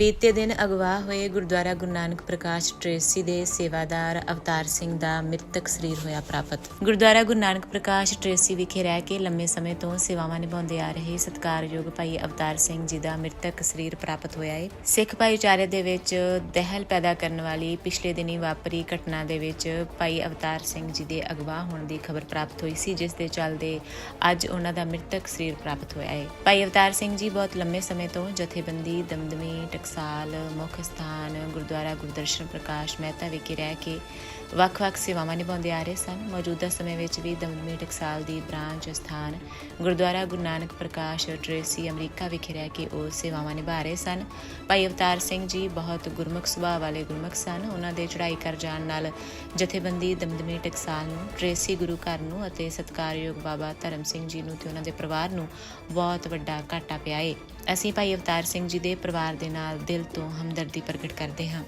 ਬੀਤੇ ਦਿਨ ਅਗਵਾ ਹੋਏ ਗੁਰਦੁਆਰਾ ਗੁਰੂ ਨਾਨਕ ਪ੍ਰਕਾਸ਼ ਟ੍ਰੇਸੀ ਦੇ ਸੇਵਾਦਾਰ ਅਵਤਾਰ ਸਿੰਘ ਦਾ ਮ੍ਰਿਤਕ ਸਰੀਰ ਹੋਇਆ ਪ੍ਰਾਪਤ। ਗੁਰਦੁਆਰਾ ਗੁਰੂ ਨਾਨਕ ਪ੍ਰਕਾਸ਼ ਟ੍ਰੇਸੀ ਵਿਖੇ ਰਹਿ ਕੇ ਲੰਮੇ ਸਮੇਂ ਤੋਂ ਸੇਵਾਵਾਂ ਨਿਭਾਉਂਦੇ ਆ ਰਹੇ ਸਤਿਕਾਰਯੋਗ ਭਾਈ ਅਵਤਾਰ ਸਿੰਘ ਜੀ ਦਾ ਮ੍ਰਿਤਕ ਸਰੀਰ ਪ੍ਰਾਪਤ ਹੋਇਆ ਹੈ ਸਿੱਖ ਭਾਈਚਾਰੇ ਦੇ ਵਿੱਚ ਦਹਿਲ ਪੈਦਾ ਕਰਨ ਵਾਲੀ ਪਿਛਲੇ ਦਿਨੀ ਵਾਪਰੀ ਘਟਨਾ ਦੇ ਵਿੱਚ ਭਾਈ ਅਵਤਾਰ ਸਿੰਘ ਜੀ ਦੇ ਅਗਵਾ ਹੋਣ ਦੀ ਖਬਰ ਪ੍ਰਾਪਤ ਹੋਈ ਸੀ, ਜਿਸ ਦੇ ਚੱਲਦੇ ਅੱਜ ਉਹਨਾਂ ਦਾ ਮ੍ਰਿਤਕ ਸਰੀਰ ਪ੍ਰਾਪਤ ਹੋਇਆ ਹੈ ਭਾਈ ਅਵਤਾਰ ਸਿੰਘ ਜੀ ਬਹੁਤ ਲੰਮੇ ਸਮੇਂ ਤੋਂ ਜਥੇਬੰਦੀ, ਦਮਦਮੀ ਟਕਸਾਲ ਮੁੱਖ ਸਥਾਨ, ਗੁਰਦੁਆਰਾ, ਗੁਰਦਰਸ਼ਨ ਪ੍ਰਕਾਸ਼ ਮਹਿਤਾ ਵਿਖੇ ਰਹਿ ਕੇ ਵੱਖ-ਵੱਖ ਸੇਵਾਵਾਂ ਨਿਭਾਉਂਦੇ ਆ ਰਹੇ ਸਨ। ਮੌਜੂਦਾ ਸਮੇਂ ਵਿੱਚ ਵੀ ਦਮਦਮੀ ਟਕਸਾਲ ਦੀ ਬ੍ਰਾਂਚ ਸਥਾਨ, ਗੁਰਦੁਆਰਾ, ਗੁਰੂ ਨਾਨਕ ਪ੍ਰਕਾਸ਼, ਟ੍ਰੇਸੀ, ਅਮਰੀਕਾ ਵਿਖੇ ਰਹਿ ਕੇ ਉਹ ਸੇਵਾਵਾਂ ਨਿਭਾ ਰਹੇ ਸਨ। ਭਾਈ ਅਵਤਾਰ ਸਿੰਘ ਜੀ ਬਹੁਤ ਗੁਰਮੁਖ ਸੁਭਾਅ ਵਾਲੇ ਗੁਰਮੁਖ ਸਨ। ਉਹਨਾਂ ਦੇ ਚੜ੍ਹਾਈ ਕਰ ਜਾਣ ਨਾਲ ਜਥੇਬੰਦੀ ਦਮਦਮੀ ਟਕਸਾਲ ਨੂੰ, ਟ੍ਰੇਸੀ ਗੁਰੂ ਘਰ ਨੂੰ ਅਤੇ ਸਤਿਕਾਰਯੋਗ ਬਾਬਾ ਧਰਮ ਸਿੰਘ ਜੀ ਨੂੰ ਤੇ ਉਹਨਾਂ ਦੇ ਪਰਿਵਾਰ ਨੂੰ ਬਹੁਤ ਵੱਡਾ ਘਾਟਾ ਪਿਆ ਏ। ਅਸੀਂ ਭਾਈ ਅਵਤਾਰ ਸਿੰਘ ਜੀ ਦੇ ਪਰਿਵਾਰ ਦੇ ਨਾਲ ਦਿਲ ਤੋਂ ਹਮਦਰਦੀ ਪ੍ਰਗਟ ਕਰਦੇ ਹਾਂ।